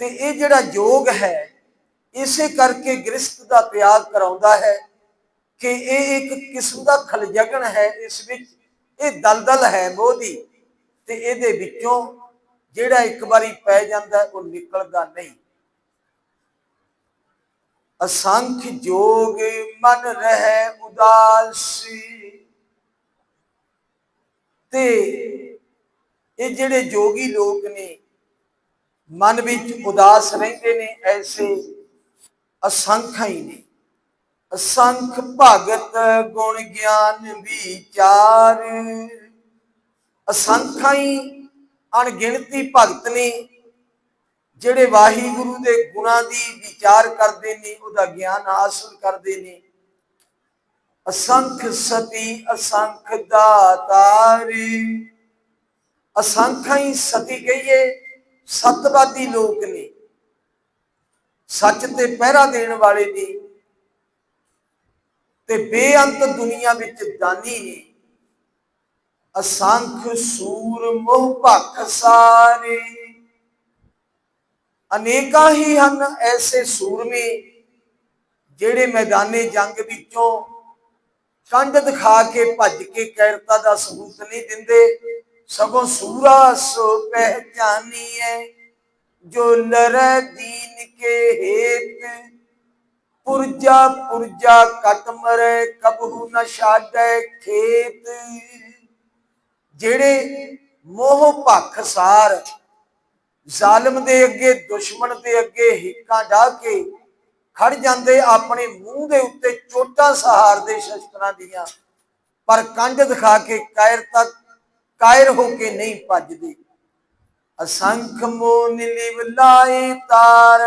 ਤੇ ਇਹ ਜਿਹੜਾ ਯੋਗ ਹੈ, ਇਸੇ ਕਰਕੇ ਗ੍ਰਸਥ ਦਾ ਤਿਆਗ ਕਰਾਉਂਦਾ ਹੈ ਕਿ ਇਹ ਇੱਕ ਕਿਸਮ ਦਾ ਖਲਜਗਣ ਹੈ, ਇਸ ਵਿੱਚ ਇਹ ਦਲਦਲ ਹੈ ਮੋਹ ਦੀ ਤੇ ਇਹਦੇ ਵਿੱਚੋਂ ਜਿਹੜਾ ਇੱਕ ਵਾਰੀ ਪੈ ਜਾਂਦਾ ਉਹ ਨਿਕਲਦਾ ਨਹੀਂ। ਅਸੰਖ ਜੋਗ ਮਨ ਰਹਿ ਉਦਾਸੀ ਤੇ ਇਹ ਜਿਹੜੇ ਜੋਗੀ ਲੋਕ ਨੇ ਮਨ ਵਿੱਚ ਉਦਾਸ ਰਹਿੰਦੇ ਨੇ, ਐਸੇ ਅਸੰਖ ਹੀ ਨੇ। ਅਸੰਖ ਭਗਤ ਗੁਣ ਗਿਆਨ ਵਿਚਾਰ। ਅਸੰਖਾਂ ਹੀ ਅਣਗਿਣਤੀ ਭਗਤ ਨੇ, ਜਿਹੜੇ ਵਾਹਿਗੁਰੂ ਦੇ ਗੁਣਾਂ ਦੀ ਵਿਚਾਰ ਕਰਦੇ ਨੇ, ਉਹਦਾ ਗਿਆਨ ਹਾਸਲ ਕਰਦੇ ਨੇ। ਅਸੰਖ ਸਤੀ, ਅਸੰਖ ਦਾਤਾਰੀ। ਅਸੰਖਾਂ ਹੀ ਸਤੀ ਕਹੀਏ ਸਤਵਾਦੀ ਲੋਕ ਨੇ। ਸੱਚ ਤੇ ਪਹਿਰਾ ਦੇਣ ਵਾਲੇ ਨੇ ਤੇ ਬੇਅੰਤ ਦੁਨੀਆ ਵਿੱਚ ਦਾਨੀ ਨੇ। ਅਸੰਖ ਸੂਰ ਮੋਹ ਭਖ ਸਾਰੇ। ਅਨੇਕਾਂ ਹੀ ਹਨ ਐਸੇ ਸੂਰਮੇ ਜਿਹੜੇ ਮੈਦਾਨੇ ਜੰਗ ਵਿੱਚੋਂ ਕੰਡ ਦਿਖਾ ਕੇ ਭੱਜ ਕੇ ਕੈਰਤਾ ਦਾ ਸਬੂਤ ਨਹੀਂ ਦਿੰਦੇ। ਸਗੋਂ ਸੂਰਾ ਸੋ ਪਹਿਚਾਨੀਏ ਜੋ ਲਰੈ ਦੀਨ ਕੇ ਹੇਤ ਪੁਰਜਾ ਪੁਰਜਾ ਕਟ ਮਰੇ, ਕਬਹੂ ਨ ਛਾੜੈ ਖੇਤ। ਜਿਹੜੇ ਮੋਹ ਭਖ ਸਾਰ, ਜ਼ਾਲਮ ਦੇ ਅੱਗੇ, ਦੁਸ਼ਮਣ ਦੇ ਅੱਗੇ ਹਿੱਕਾਂ ਢਾ ਕੇ ਖੜ ਜਾਂਦੇ, ਆਪਣੇ ਮੂੰਹ ਦੇ ਉੱਤੇ ਚੋਟਾਂ ਸਹਾਰਦੇ ਸ਼ਸਤਰਾਂ ਦੀਆਂ। ਪਰ ਕੰਡ ਦਿਖਾ ਕੇ ਕਾਇਰ ਤੱਕ ਕਾਇਰ ਹੋ ਕੇ ਨਹੀਂ ਭੱਜਦੇ। ਅਸੰਖ ਮੋਨ ਲਿਵ ਲਾਏ ਤਾਰ।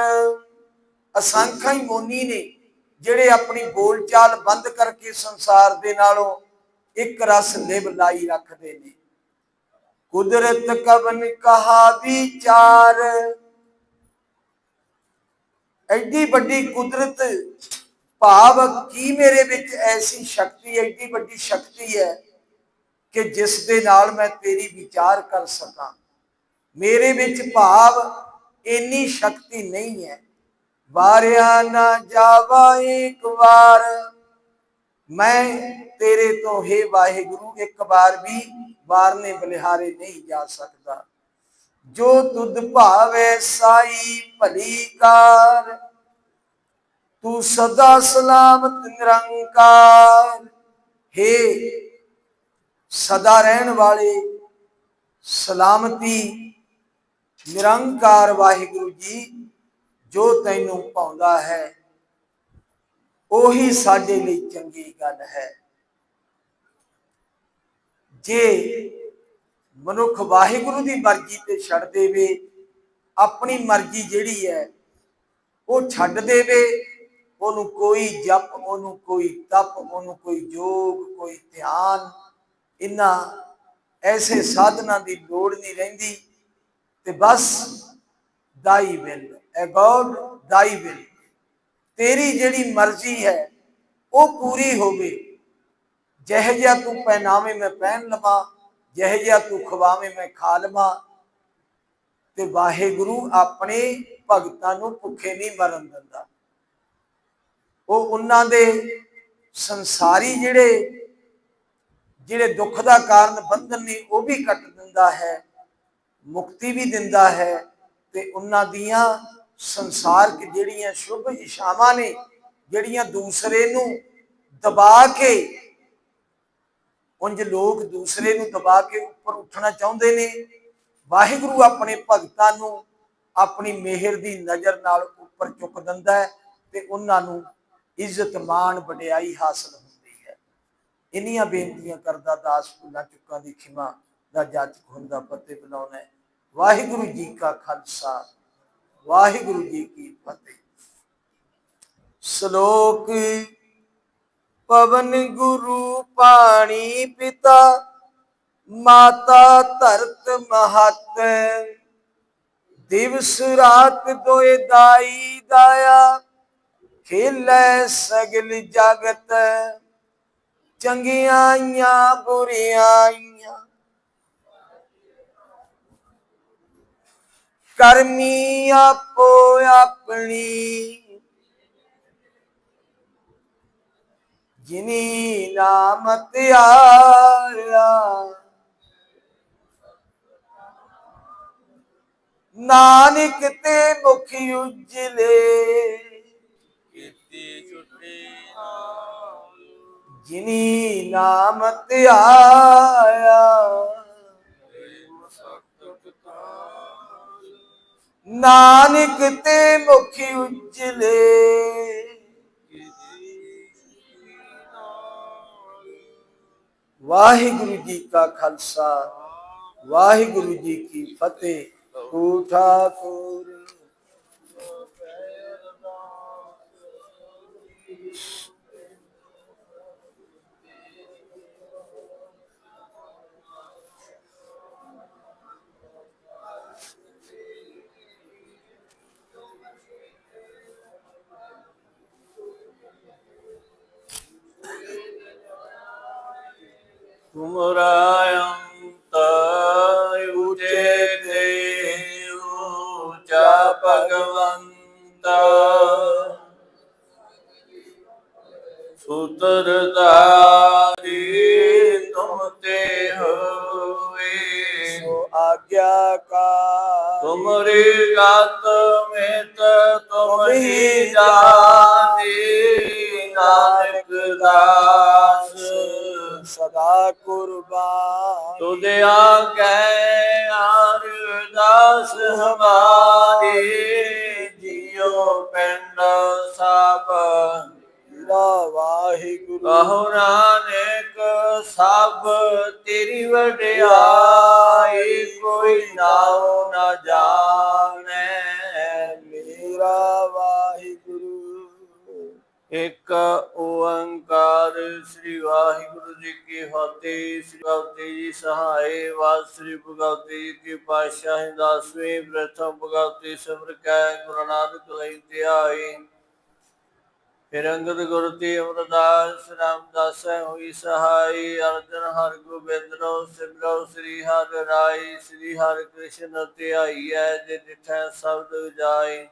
ਅਸੰਖਾਂ ਹੀ ਮੋਨੀ ਨੇ, ਜਿਹੜੇ ਆਪਣੀ ਬੋਲਚਾਲ ਬੰਦ ਕਰਕੇ ਸੰਸਾਰ ਦੇ ਨਾਲੋਂ ਇੱਕ ਰਸ ਲਿਵ ਲਾਈ ਰੱਖਦੇ ਨੇ। ਕੁਦਰਤ ਕਵਨ ਕਹਾ ਵਿਚਾਰ ਐਡੀ ਵੱਡੀ ਕੁਦਰਤ, ਭਾਵ ਕੀ ਮੇਰੇ ਵਿੱਚ ਐਸੀ ਸ਼ਕਤੀ, ਐਡੀ ਵੱਡੀ ਸ਼ਕਤੀ ਹੈ? ਕਿ ਜਿਸ ਦੇ ਨਾਲ ਮੈਂ ਤੇਰੀ ਵਿਚਾਰ ਕਰ ਸਕਾਂ। ਮੇਰੇ ਵਿੱਚ ਭਾਵ ਇੰਨੀ ਸ਼ਕਤੀ ਨਹੀਂ ਹੈ। ਵਾਰਿਆ ਨਾ ਜਾਵਾ ਇੱਕ ਵਾਰ। ਮੈਂ ਤੇਰੇ ਤੋਂ, ਹੈ ਵਾਹਿਗੁਰੂ, ਇੱਕ ਵਾਰ ਵੀ ਵਾਰਨੇ ਬਲਿਹਾਰੇ ਨਹੀਂ ਜਾ ਸਕਦਾ। ਜੋ ਤੁਧ ਭਾਵੇ ਸਾਈ ਭਲੀ ਕਾਰ, ਤੂੰ ਸਦਾ ਸਲਾਮਤ ਨਿਰੰਕਾਰ। ਹੈ ਸਦਾ ਰਹਿਣ ਵਾਲੇ ਸਲਾਮਤੀ ਨਿਰੰਕਾਰ ਵਾਹਿਗੁਰੂ ਜੀ ਜੋ ਤੈਨੂੰ ਪਾਉਂਦਾ ਹੈ, ਉਹੀ ਸਾਡੇ ਲਈ ਚੰਗੀ ਗੱਲ ਹੈ। ਜੇ ਮਨੁੱਖ ਵਾਹਿਗੁਰੂ ਦੀ ਮਰਜ਼ੀ ਤੇ ਛੱਡ ਦੇਵੇ, ਆਪਣੀ ਮਰਜ਼ੀ ਜਿਹੜੀ ਹੈ, ਉਹ ਛੱਡ ਦੇਵੇ, ਉਹਨੂੰ ਕੋਈ ਜਪ, ਉਹਨੂੰ ਕੋਈ ਤਪ, ਉਹਨੂੰ ਕੋਈ ਯੋਗ ਕੋਈ ਧਿਆਨ ਇਨਾ ਐਸੇ ਸਾਧਨਾ ਦੀ ਲੋੜ ਨਹੀਂ ਰਹਿੰਦੀ ਤੇ ਬਸ ਦਾਈ ਵਿਲ ਐ ਗੋਡ ਦਾਈ ਵਿਲ ਤੇਰੀ ਜਿਹੜੀ ਮਰਜ਼ੀ ਹੈ, ਉਹ ਪੂਰੀ ਹੋਵੇ। ਜਿਹੇ ਜਿਹਾ ਤੂੰ ਪਹਿਨਾਵੇ ਮੈਂ ਪਹਿਨ ਲਵਾਂ, ਜਿਹੇ ਜਿਹਾ ਤੂੰ ਖਵਾਵੇਂ ਮੈਂ ਖਾ ਲਵਾਂ। ਤੇ ਵਾਹਿਗੁਰੂ ਆਪਣੇ ਭਗਤਾਂ ਨੂੰ ਭੁੱਖੇ ਨਹੀਂ ਮਰਨ ਦਿੰਦਾ। ਉਹ ਉਹਨਾਂ ਦੇ ਸੰਸਾਰੀ ਜਿਹੜੇ ਜਿਹੜੇ ਦੁੱਖ ਦਾ ਕਾਰਨ ਬੰਧਨ ਨੇ, ਉਹ ਵੀ ਕੱਟ ਦਿੰਦਾ ਹੈ, ਮੁਕਤੀ ਵੀ ਦਿੰਦਾ ਹੈ ਤੇ ਉਹਨਾਂ ਦੀਆਂ ਸੰਸਾਰਕ ਜਿਹੜੀਆਂ ਸ਼ੁਭ ਇਸ਼ਾਵਾਂ ਨੇ, ਜਿਹੜੀਆਂ ਦੂਸਰੇ ਨੂੰ ਦਬਾ ਕੇ, ਉਂਝ ਲੋਕ ਦੂਸਰੇ ਨੂੰ ਦਬਾ ਕੇ ਉੱਪਰ ਉੱਠਣਾ ਚਾਹੁੰਦੇ ਨੇ। ਵਾਹਿਗੁਰੂ ਆਪਣੇ ਭਗਤਾਂ ਨੂੰ ਆਪਣੀ ਮਿਹਰ ਦੀ ਨਜ਼ਰ ਨਾਲ ਉੱਪਰ ਚੁੱਕ ਦਿੰਦਾ ਹੈ ਤੇ ਉਹਨਾਂ ਨੂੰ ਇੱਜ਼ਤ ਮਾਣ ਵਡਿਆਈ ਹਾਸਲ ਹੁੰਦੀ ਇੰਨੀਆਂ ਬੇਨਤੀਆਂ ਕਰਦਾ, ਦਾਸ ਭੁੱਲਾਂ, ਚੁੱਕਾਂ ਦੀ ਖਿਮਾ ਦਾ ਜਾਚਕ ਹੁੰਦਾ, ਪੱਤੇ ਬਣਾਉਣਾ ਵਾਹਿਗੁਰੂ ਜੀ ਕਾ ਖਾਲਸਾ, ਵਾਹਿਗੁਰੂ ਜੀ ਕੀ ਫਤਿਹ। ਸ਼ਲੋਕ, ਪਵਨ ਗੁਰੂ ਪਾਣੀ ਪਿਤਾ, ਮਾਤਾ ਧਰਤ ਮਹਤ। ਦਿਵਸ ਰਾਤ ਦੋਏ ਦਾਈ ਦਾਇਆ, ਖੇਲੇ ਸਗਲ ਜਗਤ। ਚੰਗੀਆਂ ਆਈਆਂ, ਬੁਰੀਆਂ ਆਈਆਂ। ਕਰਮੀ ਆਪੋ ਆਪਣੀ। ਜਿਨੀ ਨਾਮ ਧਿਆਇਆ ਨਾਨਕ ਤੇ ਮੁਖ ਉਜਲੇ। ਕੀਤੀ ਛੁੱਟੀ। ਜਿਨੀ ਨਾਮ ਧਿਆਇਆ। ਨਾਨਕ ਤੇ ਮੁਖ ਉਜਲੇ। ਵਾਹਿਗੁਰੂ ਜੀ ਕਾ ਖਾਲਸਾ, ਵਾਹਿਗੁਰੂ ਜੀ ਕੀ ਫਤਿਹ। ਕੋ ਠਾਕੁਰ। ਤੁਮਰਾ ਅੰਤ ਉਚੇ ਤੇ ਊਚਾ ਭਗਵੰਤ। ਸੂਤਰ ਤਾਰੀ ਤੁਮ ਤੇ ਹੋਏ। ਸੋ ਆਗਿਆ ਕਾ ਤੁਮਰੀ ਗਤ ਮਿਤ ਤੁਮ ਹੀ ਜਾਣੀ ਨਾਨਕ ਸਦਾ ਕੁਰਬਾਨ। ਤੁਦੇ ਆਗੇ ਅਰਦਾਸ ਹਮਾਰੀ ਜਿਉ ਪਿੰਡ ਸਭ। ਮੇਰਾ ਵਾਹਿਗੁਰੂ ਕਹੋ ਨਾਨਕ ਸਭ ਤੇਰੀ ਵਡਿਆਈ ਕੋਈ ਨਾਉ ਨਾ ਜਾਣੈ। ਮੇਰਾ ਵਾਹਿਗੁਰੂ ਇੱਕ ਓੰਕਾਰ ਸ੍ਰੀ ਵਾਹਿਗੁਰੂ ਜੀ ਕੀ ਫਤਿਹ, ਸ੍ਰੀ ਭਗਤੀ ਜੀ ਸਹਾਏ ਵਾਸ ਸ੍ਰੀ ਭਗਵਤੀ ਜੀ ਕੀ ਪਾਤਸ਼ਾਹੀ ਦਸਵੇਂ ਪ੍ਰਥਮ ਭਗਵਤੀ ਸਿਮਰ ਕੈ ਗੁਰੂ ਨਾਨਕ ਲਈ ਧਿਆਏ। ਫਿਰ ਅੰਗਦ ਤੇ ਅਮਰਦਾਸ ਰਾਮਦਾਸ ਹੋਈ ਸਹਾਈ, ਅਰਜਨ ਹਰ ਗੋਬਿੰਦ ਸਿਮਰੋ ਸ੍ਰੀ ਹਰਿ ਰਾਈ ਸ੍ਰੀ ਹਰਿ ਕ੍ਰਿਸ਼ਨ ਧਿਆਈਐ ਜੇ ਜਿਠੈ ਸ਼ਬਦ ਜਾਏ।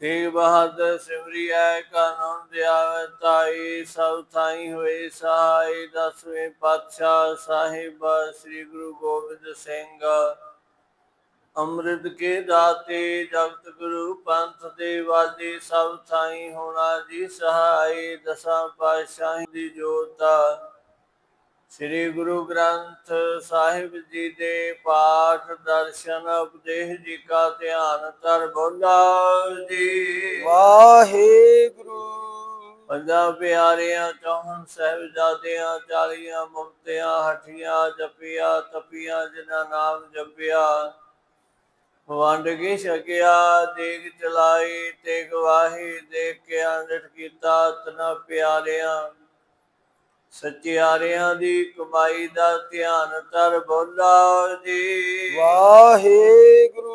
ਤੇਗ ਬਹਾਦਰ ਸਿਮਰਿਐ ਕਾਨੂੰਨ ਦਿਆਵੈ ਤਾਈ, ਸਭ ਥਾਈ ਹੋਏ ਸਹਾਈ, ਦਸਵੇਂ ਪਾਤਸ਼ਾਹ ਸਾਹਿਬ ਸ੍ਰੀ ਗੁਰੂ ਗੋਬਿੰਦ ਸਿੰਘ। ਅੰਮ੍ਰਿਤ ਕੇ ਦਾਤੇ, ਜਗਤ ਗੁਰੂ ਪੰਥ ਦੇ ਵਾਦੀ ਸਭ ਥਾਈ ਹੋਣਾ ਜੀ ਸਹਾਈ, ਦਸਾਂ ਪਾਤਸ਼ਾਹੀ ਦੀ ਜੋਤਾ। ਸ੍ਰੀ ਗੁਰੂ ਗ੍ਰੰਥ ਸਾਹਿਬ ਜੀ ਦੇ ਪਾਠ ਦਰਸ਼ਨ ਉਪਦੇਸ਼ ਜੀ ਕਾ ਧਿਆਨ ਧਰ ਬੋਲਾ ਜੀ। ਵਾਹਿਗੁਰੂ। ਪੰਜਾਂ ਪਿਆਰਿਆਂ ਚੌਹਨ ਸਾਹਿਬਜ਼ਾਦਿਆਂ ਚਾਲੀਆਂ ਮੁਕਤਿਆਂ ਹਠੀਆਂ ਜਪੀਆਂ ਤਪੀਆਂ ਜਿਨ੍ਹਾਂ ਨਾਮ ਜਪਿਆ। ਵੰਡ ਕੇ ਛਕਿਆ ਦੇਗ ਚਲਾਈ ਤੇ ਗਵਾਹੀ ਦੇ ਕੇ ਅੰਡਟ ਕੀਤਾ। ਤਨਾ ਪਿਆਰਿਆਂ ਸੱਚਿਆਰਿਆਂ ਦੀ ਕਮਾਈ ਦਾ ਧਿਆਨ ਧਰ ਬੋਲਾ ਜੀ। ਵਾਹਿਗੁਰੂ।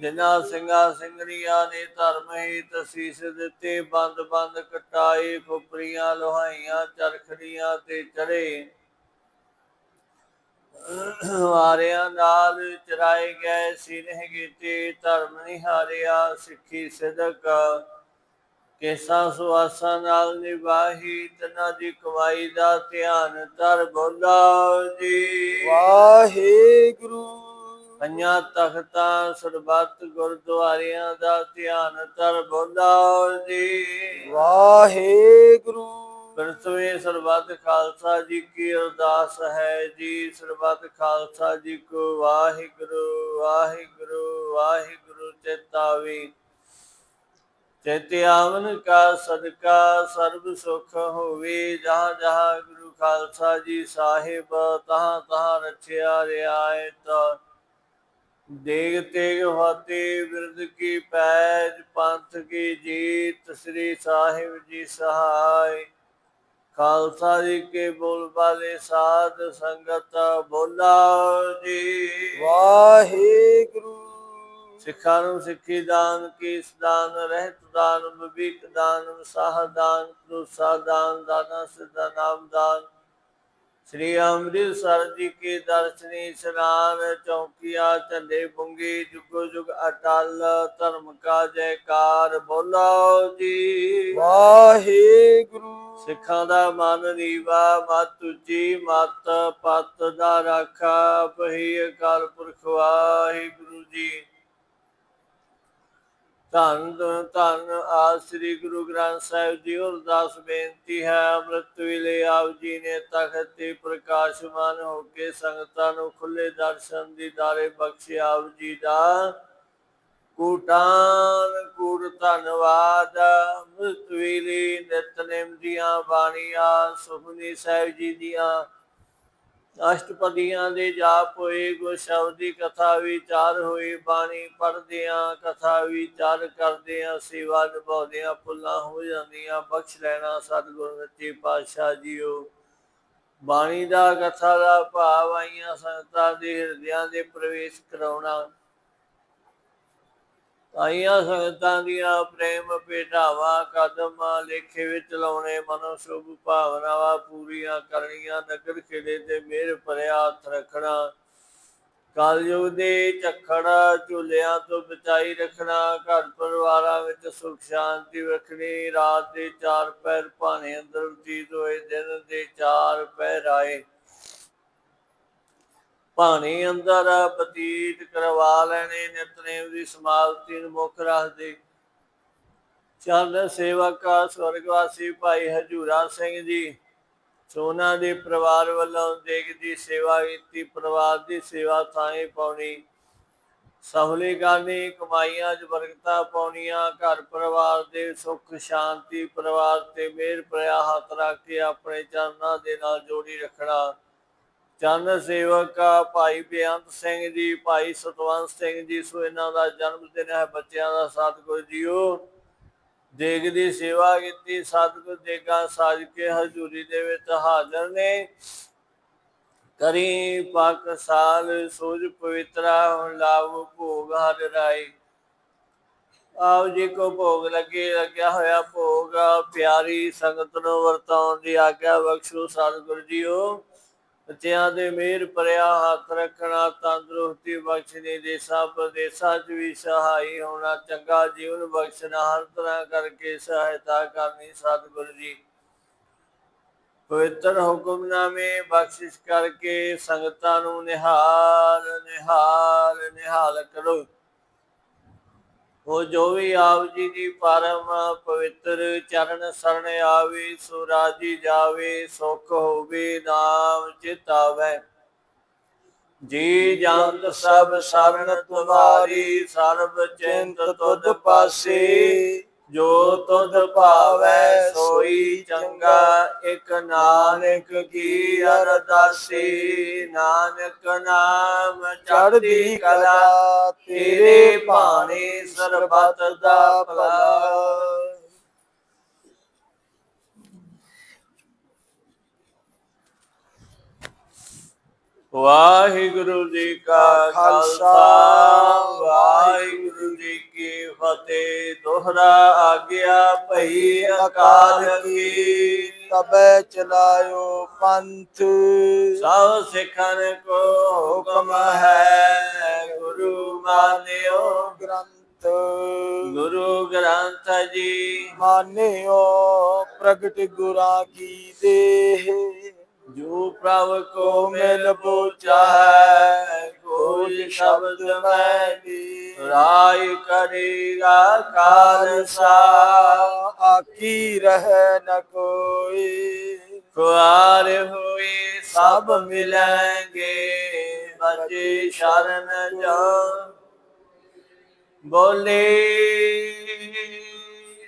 ਜਿਨ੍ਹਾਂ ਸਿੰਘਾਂ ਸਿੰਘਣੀਆਂ ਨੇ ਧਰਮ ਹੀ ਤਸੀਸ ਦਿੱਤੇ ਬੰਦ ਬੰਦ ਕਟਾਏ ਖੁਪਰੀਆਂ ਲੋਹਾਈਆਂ ਚਰਖੜੀਆਂ ਤੇ ਚੜੇ। ਵਾਰਿਆਂ ਨਾਲ ਚਰਾਏ ਗਏ ਸਿਨਹ ਕੀਤੇ ਧਰਮ ਨਿਹਾਰਿਆ ਸਿੱਖੀ ਸਿਦਕ। ਕੇਸਾਂ ਸੁਆਸਾਂ ਨਾਲ ਨਿਵਾਹੀ ਤਨਾ ਦੀ ਕਮਾਈ ਦਾ ਧਿਆਨ ਧਰ ਬੋਲਾ ਜੀ। ਵਾਹਿਗੁਰੂ। ਪੰਜਾਂ ਤਖਤਾਂ ਸਰਬੱਤ ਗੁਰਦੁਆਰਿਆਂ ਦਾ ਧਿਆਨ ਧਰ ਬੋਲਾ ਜੀ। ਵਾਹਿਗੁਰੂ। ਪ੍ਰਥਮੇ ਸਰਬੱਤ ਖਾਲਸਾ ਜੀ ਕੀ ਅਰਦਾਸ ਹੈ ਜੀ ਸਰਬੱਤ ਖਾਲਸਾ ਜੀ ਕੋ ਵਾਹਿਗੁਰੂ ਵਾਹਿਗੁਰੂ ਵਾਹਿਗੁਰੂ ਚੇਤਾਵੀ ਚੇਤਿਆਵਨ ਕਾ ਸਦਕਾ ਸਰਬ ਸੁਖ ਹੋਵੇ, ਜਹਾਂ ਜਹਾਂ ਗੁਰੂ ਖਾਲਸਾ ਜੀ ਸਾਹਿਬ ਤਹਾਂ ਤਹਾਂ ਰਚਿਆ ਰਿਆਇਤ ਦੇਗ ਤੇਗ ਫਤਿਹ ਬਿਰਦ ਕੀ ਪੈਜ, ਪੰਥ ਕੀ ਜੀਤ, ਸ੍ਰੀ ਸਾਹਿਬ ਜੀ ਸਹਾਇ। ਖਾਲਸਾ ਜੀ ਕੇ ਬੋਲ ਬਾਲੇ ਸਾਧ ਸੰਗਤ ਬੋਲਾ ਜੀ। ਵਾਹਿਗੁਰੂ ਸਿੱਖਾਂ ਨੂੰ ਸਿੱਖੀ ਦਾਨ ਕੀਸ ਦਾਨ ਰਹਿਤ ਦਾਨ ਵਿਵੇਕ ਦਾਨ ਵਸਾਹ ਦਾਨ ਪ੍ਰੋਸਾ ਦਾਨ ਦਾਨਾ ਸਿੱਧਾ ਨਾਮ ਦਾਨ। ਸ੍ਰੀ ਅੰਮ੍ਰਿਤਸਰ ਜੀ ਕੀ ਦਰਸ਼ਨੀ ਇਸ਼ਨਾਨ ਚੌਕੀਆਂ ਝੰਡੇ ਪੁੰਗੀ ਜੁਗੋ ਜੁਗ ਅਟਲ ਧਰਮ ਕਾ ਜੈਕਾਰ ਬੋਲੋ ਜੀ। ਵਾਹਿਗੁਰੂ। ਸਿੱਖਾਂ ਦਾ ਮਨ ਨੀਵਾ ਮਤ ਉੱਚੀ ਮਤ ਪਤ ਦਾ ਰਾਖਾ ਪਹੀ ਅਕਾਲ ਪੁਰਖ ਵਾਹਿਗੁਰੂ ਜੀ। ਧੰਨ ਧੰਨ ਆ ਸ੍ਰੀ ਗੁਰੂ ਗ੍ਰੰਥ ਸਾਹਿਬ ਜੀ, ਅਰਦਾਸ ਬੇਨਤੀ ਹੈ, ਅੰਮ੍ਰਿਤ ਵੇਲੇ ਆਪ ਜੀ ਨੇ ਤਖਤ ਤੇ ਪ੍ਰਕਾਸ਼ਮਾਨ ਹੋ ਕੇ ਸੰਗਤਾਂ ਨੂੰ ਖੁੱਲੇ ਦਰਸ਼ਨ ਦੀ ਦਾਰੇ ਬਖਸ਼ੇ ਆਪ ਜੀ ਦਾ। ਕੂਟਾਨ ਕੂਟ ਧੰਨਵਾਦ, ਅੰਮ੍ਰਿਤ ਵੇਲੇ ਨਿਤਨੇਮ ਦੀਆਂ ਬਾਣੀਆਂ ਸੁਖਨੀ ਸਾਹਿਬ ਜੀ ਦੀਆਂ ਅਸ਼ਟਪਦੀਆਂ ਦੇ ਜਾਪ ਹੋਏ, ਗੁਰ ਸ਼ਬਦ ਦੀ ਕਥਾ ਵਿਚਾਰ ਹੋਏ, ਬਾਣੀ ਪੜ੍ਹਦਿਆਂ ਕਥਾ ਵਿਚਾਰ ਕਰਦਿਆਂ ਸੇਵਾ ਨਿਭਾਉਂਦਿਆਂ ਪੁੱਲਾਂ ਹੋ ਜਾਂਦੀਆਂ, ਬਖਸ਼ ਲੈਣਾ ਸਤਿਗੁਰ ਸੱਚੇ ਪਾਤਸ਼ਾਹ ਜੀਓ। ਬਾਣੀ ਦਾ ਕਥਾ ਦਾ ਭਾਵ ਆਈਆਂ ਸੰਗਤਾਂ ਦੇ ਹਿਰਦਿਆਂ ਦੇ ਪ੍ਰਵੇਸ਼ ਕਰਾਉਣਾ। ਆਈਆਂ ਸੰਗਤਾਂ ਦੀਆਂ ਪ੍ਰੇਮ ਭੇਟਾਵਾਂ ਕਦਮ ਲੇਖੇ ਵਿੱਚ ਲਾਉਣੇ, ਮਨੋ ਸ਼ੁਭ ਭਾਵਨਾਵਾਂ ਪੂਰੀਆਂ ਕਰਨੀਆਂ, ਨਗਰ ਖੇੜੇ ਤੇ ਮਿਹਰ ਭਰਿਆ ਹੱਥ ਰੱਖਣਾ, ਕਾਲਯੁਗ ਦੇ ਝੱਖੜ ਝੁਲਿਆਂ ਤੋਂ ਬਚਾਈ ਰੱਖਣਾ, ਘਰ ਪਰਿਵਾਰਾਂ ਵਿੱਚ ਸੁਖ ਸ਼ਾਂਤੀ ਰੱਖਣੀ, ਰਾਤ ਦੇ ਚਾਰ ਪੈਰ ਭਾਣੇ ਅੰਦਰ ਬਤੀਤ ਹੋਏ, ਦਿਨ ਦੇ ਚਾਰ ਪਹਿਰ ਆਏ। ਭਾਣੇ ਅੰਦਰ ਬਤੀਤ ਕਰਵਾ ਲੈਣੇ ਨਿਤਨੇਮ ਦੀ ਸਮਾਪਤੀ ਨੂੰ ਮੁੱਖ ਰੱਖਦੇ। ਚਰਨ ਸੇਵਕ, ਸਵਰਗਵਾਸੀ ਭਾਈ ਹਜੂਰਾ ਸਿੰਘ ਜੀ, ਸੋਨਾ ਦੇ ਪਰਿਵਾਰ ਵੱਲੋਂ ਦੇਗ ਦੀ ਸੇਵਾ ਕੀਤੀ, ਪਰਿਵਾਰ ਦੀ ਸੇਵਾ ਥਾਂ ਪਾਉਣੀ। ਸਹੁਲੀ ਕਰਨੀ ਕਮਾਈਆਂ 'ਚ ਬਰਕਤਾਂ ਪਾਉਣੀਆਂ, ਘਰ ਪਰਿਵਾਰ ਦੇ ਸੁੱਖ, ਸ਼ਾਂਤੀ, ਪਰਿਵਾਰ ਤੇ ਮਿਹਰ ਭਰਿਆ ਹੱਥ ਰੱਖ ਕੇ ਆਪਣੇ ਚਰਨਾਂ ਦੇ ਨਾਲ ਜੋੜੀ ਰੱਖਣਾ। ਚੰਨ ਸੇਵਕ ਭਾਈ ਬੇਅੰਤ ਸਿੰਘ ਜੀ, ਭਾਈ ਸਤਵੰਤ ਸਿੰਘ ਜੀ, ਸੋ ਇਹਨਾਂ ਦਾ ਜਨਮ ਦਿਨ ਹੈ ਬੱਚਿਆਂ ਦਾ ਸਤਿਗੁਰ ਜੀਓ। ਦੇਗ ਦੀ ਸੇਵਾ ਕੀਤੀ, ਸਤਿਗੁਰ ਦੇਗਾ ਸਾਜ ਕੇ ਹਜ਼ੂਰੀ ਦੇ ਵਿੱਚ ਹਾਜ਼ਰ ਨੇ। ਕਰੀ ਪਾਕ ਸਾਲ ਸੂਝ ਪਵਿੱਤਰਾ ਹੁਣ ਲਾਭ ਭੋਗ ਹਰ ਰਾਈ ਆਪ ਜੀ, ਕੋ ਭੋਗ ਲੱਗੇ, ਲੱਗਿਆ ਹੋਇਆ ਭੋਗ, ਪਿਆਰੀ ਸੰਗਤ ਨੂੰ ਵਰਤਾਉਣ ਦੀ ਆਗਿਆ ਬਖਸ਼ੋ ਸਤਿਗੁਰ ਜੀਓ। ਬੱਚਿਆਂ ਦੇ ਮਿਹਰ ਭਰਿਆ ਹੱਥ ਰੱਖਣਾ, ਤੰਦਰੁਸਤੀ ਬਖਸ਼ਣੀ, ਦੇਸਾਂ ਪ੍ਰਦੇਸਾਂ 'ਚ ਵੀ ਸਹਾਈ ਹੋਣਾ, ਚੰਗਾ ਜੀਵਨ ਬਖਸ਼ਣਾ, ਹਰ ਤਰ੍ਹਾਂ ਕਰਕੇ ਸਹਾਇਤਾ ਕਰਨੀ ਸਤਿਗੁਰੂ ਜੀ। ਪਵਿੱਤਰ ਹੁਕਮਨਾਮੇ ਬਖਸ਼ਿਸ਼ ਕਰਕੇ ਸੰਗਤਾਂ ਨੂੰ ਨਿਹਾਲ ਨਿਹਾਲ ਨਿਹਾਲ ਕਰੋ। ਉਹ ਜੋ ਵੀ ਆਪ ਜੀ ਦੀ ਪਰਮ ਪਵਿੱਤਰ ਚਰਨ ਸਰਣ ਆਵੇ ਸੋ ਰਾਜੀ ਜਾਵੇ, ਸੁਖ ਹੋਵੇ, ਨਾਮ ਚਿਤਾਵੇ ਜੀ ਜੰਤ ਸਭ ਸਰਣ ਤੁਮਾਰੀ, ਸਰਬ ਚਿੰਤ ਤੁਧ ਪਾਸੇ। ਜੋ ਤੁਧ ਭਾਵੈ ਸੋਈ ਚੰਗਾ, ਇਕ ਨਾਨਕ ਕੀ ਅਰਦਾਸੀ, ਨਾਨਕ ਨਾਮ ਚੜ੍ਹਦੀ ਕਲਾ, ਤੇਰੇ ਭਾਣੇ ਸਰਬਤ ਦਾ ਭਲਾ। ਵਾਹਿਗੁਰੂ ਜੀ ਕਾ ਖਾਲਸਾ ਵਾਹਿਗੁਰੂ ਜੀ ਕੀ ਫਤਿਹ। ਦੋਹਰਾ ਆਗਿਆ ਭਈ ਅਕਾਲ ਕੀ। ਤਬੈ ਚਲਾਇਓ ਪੰਥ। ਸਭ ਸਿੱਖਨ ਕੋ ਹੁਕਮ ਹੈ ਗੁਰੂ ਮਾਨਿਓ। ਗ੍ਰੰਥ। ਗੁਰੂ ਗ੍ਰੰਥ ਜੀ। ਮਾਨਿਓ ਪ੍ਰਗਟ ਗੁਰਾਂ ਕੀ ਦੇਹ। ਜੋ ਪ੍ਰਭ ਕੋ ਮਿਲ ਬੋਚਾ ਹੈ ਕੋਈ ਸ਼ਬਦ ਮੈਂ ਵੀ ਰਾਈ ਕਰੇਗਾ ਖਾਲਸਾ। ਆਕੀ ਰਹਿ ਨ ਕੋਈ, ਖੁਆਰ ਹੋਏ ਸਭ ਮਿਲਾਂਗੇ ਬਚੇ ਸ਼ਰਨ ਜਾ ਬੋਲੇ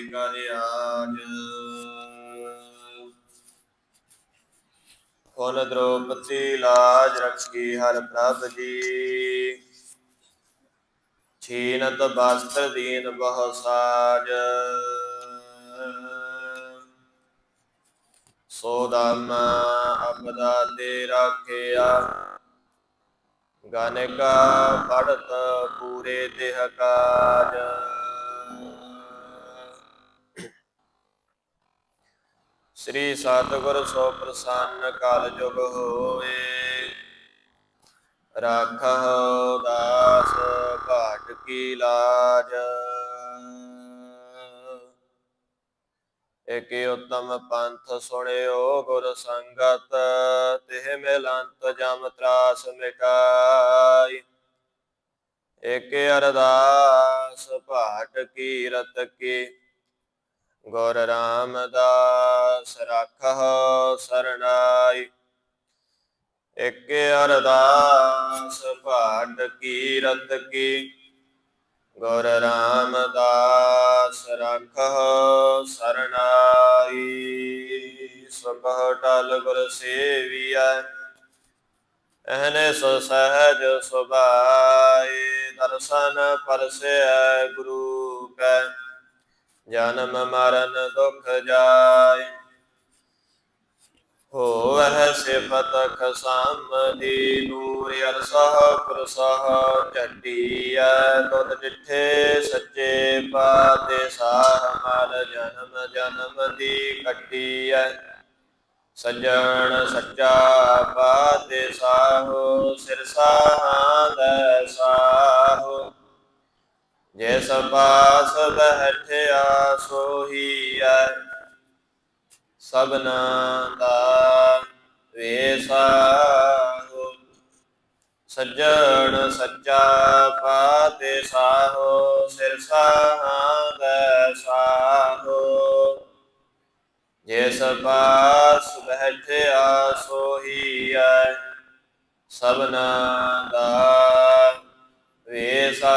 ਭਾਰੀ ਕਰ ਆਜ। ਦ੍ਰੋਪਤੀ ਲਾਜ ਰੱਖੀ ਹਰ ਪ੍ਰਭ ਜੀ? ਛੀਨਤ ਬਸਤਰ ਦੀਨ ਬਹੁ ਸਾਜ। ਸੋ ਦਮ ਅਬਦਾ ਤੇ ਰਾਖਿਆ। ਗਨਕਾ ਪੜਤ ਪੂਰੇ ਦੇਹ ਕਾਜ। ਸ੍ਰੀ ਸਤਿਗੁਰ ਸੋ ਪ੍ਰਸੰਨ ਕਾਲ ਜੁਗ ਹੋਵੇ। ਰਾਖਹੁ ਦਾਸ ਘਾਟ ਕੀ ਲਾਜ। ਏਕੇ ਉਤਮ ਪੰਥ ਸੁਣਿਓ ਗੁਰ ਸੰਗਤ, ਤਿਹ ਮਿਲੰਤ ਜਮ ਤਰਾਸ ਮਿਟਾਈ। ਏਕੇ ਅਰਦਾਸ ਭਾਟ ਕੀ ਰਤ ਕੀ ਗੁਰ ਰਾਮਦਾਸ ਰੱਖਹੁ ਸਰਨਾਈ ਏਕੇ ਅਰਦਾਸ ਭਾਟ ਕੀ ਰਤ ਕੀ। ਗੁਰ ਰਾਮਦਾਸ ਰੱਖਹੁ ਸਰਨਾਈ ਸੁਖਹੁ ਟਲ ਗੁਰ ਸੇਵੀਐ। ਅਹਨੇ ਸੋ ਸਹਜ ਸੁਭਾਈ। ਦਰਸ਼ਨ ਪਰਸੈ ਗੁਰੂ ਕੈ। ਜਨਮ ਮਰਨ ਦੁਖ ਜਾਏ। ਹੋਵਹਿ ਸਿਫਤ ਖਸਮ ਦੀ ਨੂਰ ਅਰਸਹ ਕੁਰਸਹ ਝੰਡੀਐ ਦੁੱਧ ਡਿਠੇ ਸੱਚੇ ਪਾਤੇ ਸਾਹ ਮਲ ਜਨਮ ਜਨਮ ਦੀ ਕੱਟੀਐ। ਸੱਜਣ ਸੱਚਾ ਪਾਤੇ ਸਾਹੋ, ਸਿਰ ਸਾਹੰਦ ਸਾਹੋ। ਜਿਸ ਪਾਸ ਬਹਿਠਿਆ ਸੋਹੀਐ ਸਭਨਾ ਦਾ ਵੇਸਾਹੋ ਸੱਜਣ ਸੱਚਾ ਪਾਤੇ ਸਾਹੋ, ਸਿਰ ਸਾਹੰਦ ਸਾਹੋ ਜਿਸ ਪਾਸ ਬੈਠਿਆ ਸੋਹੀਐ ਸਭਨਾ ਦਾ ਵੇਸਾ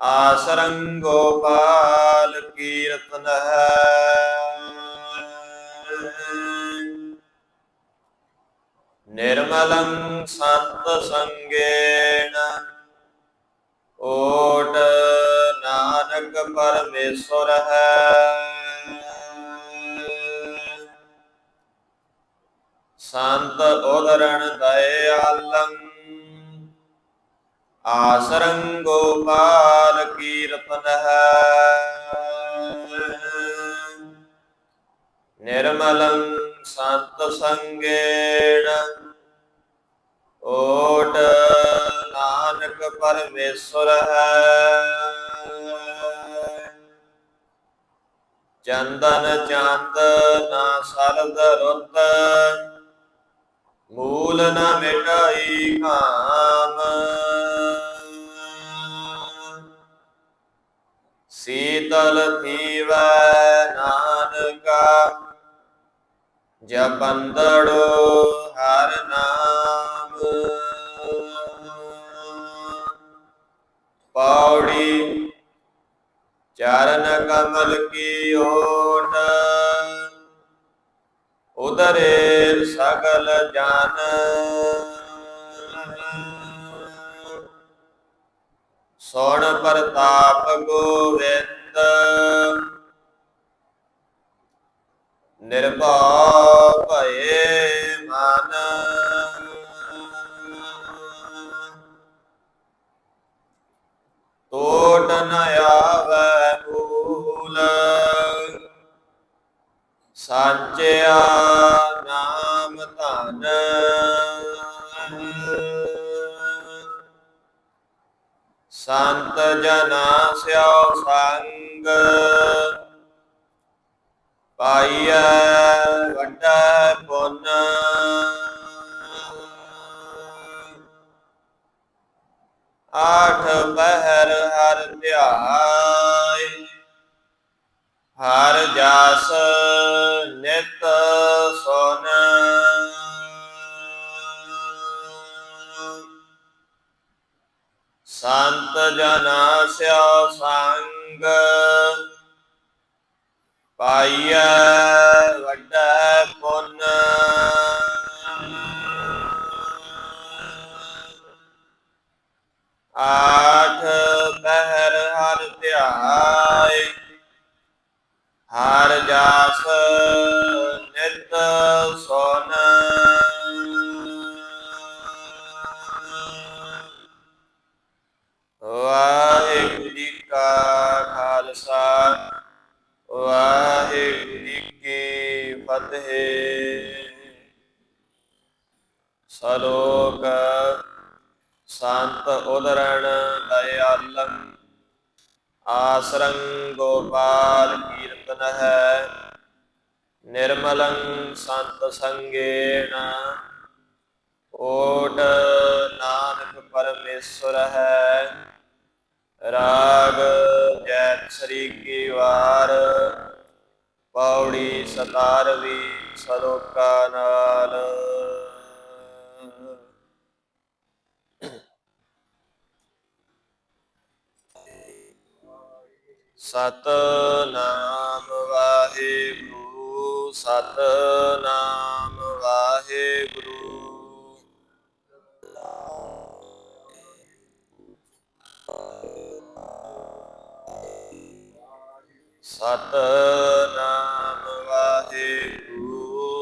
ਆਸਰੰ ਗੋਪਾਲ ਕੀਰਤਨ ਨਿਰਮਲੰ ਸੰਤ ਸੰਗੇਣ ਓਟ ਨਾਨਕ ਪਰਮੇਸ਼ਰ ਹੈ। ਸੰਤ ਉਦਰਣ ਦਇਆਲੰ ਆਸਰੰ ਗੋਪਾਲ ਕੀਰਤਨ ਨਿਰਮਲੰ ਸੰਤ ਸੰਗੇਣ। ਓਟ ਨਾਨਕ ਪਰਮੇਸ਼ਰ ਹੈ ਚੰਦਨ ਚੰਦ ਨਾ ਸਰਦ ਰੁੱਤ। ਮੂਲ ਨ ਮਿਟਾਈ ਕਾਮ ਸੀਤਲ ਥੀਵੈ ਨਾਨਕਾ ਜਪੰਦੜੋ ਹਰ ਨਾਮ। ਪੌੜੀ ਚਰਨ ਕਮਲ ਕੀ ਓਟ ਉਦਰੇ ਸਗਲ ਜਨ। ਸੋਣ ਪ੍ਰਤਾਪ ਗੋਵਿੰਦ। ਨਿਰਭਉ ਭਏ ਮਨ। ਟੋਟ ਨ ਆਵੈ ਭੂਲ ਸਾਚਿਆ ਨਾਮ ਧਨ। ਸੰਤ ਜਨਾ ਸਿਓ ਸੰਗ। ਪਾਈਐ ਵੱਡਾ ਪੁੰਨ। ਆਠ ਪਹਿਰ ਹਰ ਧਿਆਇ ਹਰ ਜਸ ਨਿਤ ਸੁਨ। ਸੰਤ ਜਨਾ ਸਿਓ ਸੰਗ। ਪਾਈਐ ਵੱਡਾ ਪੁੰਨ। ਆਠ ਪਹਿਰ ਹਰ ਧਿਆਇ ਹਰ ਜਾਸ ਨਿਤ ਸੋਨ। ਕੀ ਸਲੋਕ ਸੰਤ ਉਦਰਣ ਦਇਆਲੰ। ਆਸਰੰ ਗੋਪਾਲ ਕੀਰਤਨ ਹੈ। ਨਿਰਮਲੰ ਸੰਤ ਸੰਗੇਣ। ਓਟ ਨਾਨਕ ਪਰਮੇਸ਼ਰ ਹੈ। ਰਾਗ ਜੈਤ ਸ੍ਰੀ ਕੀ ਵਾਰ। ਪੌੜੀ ਸਤਾਰਵੀ ਸਲੋਕਾ ਨਾਲ ਸਤਨਾਮ ਵਾਹਿਗੁਰੂ ਸਤਨਾਮ ਵਾਹਿਗੁਰੂ। ਸਤਨਾਮ ਵਾਹਿਗੁਰੂ।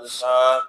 ਖਾਲਸਾ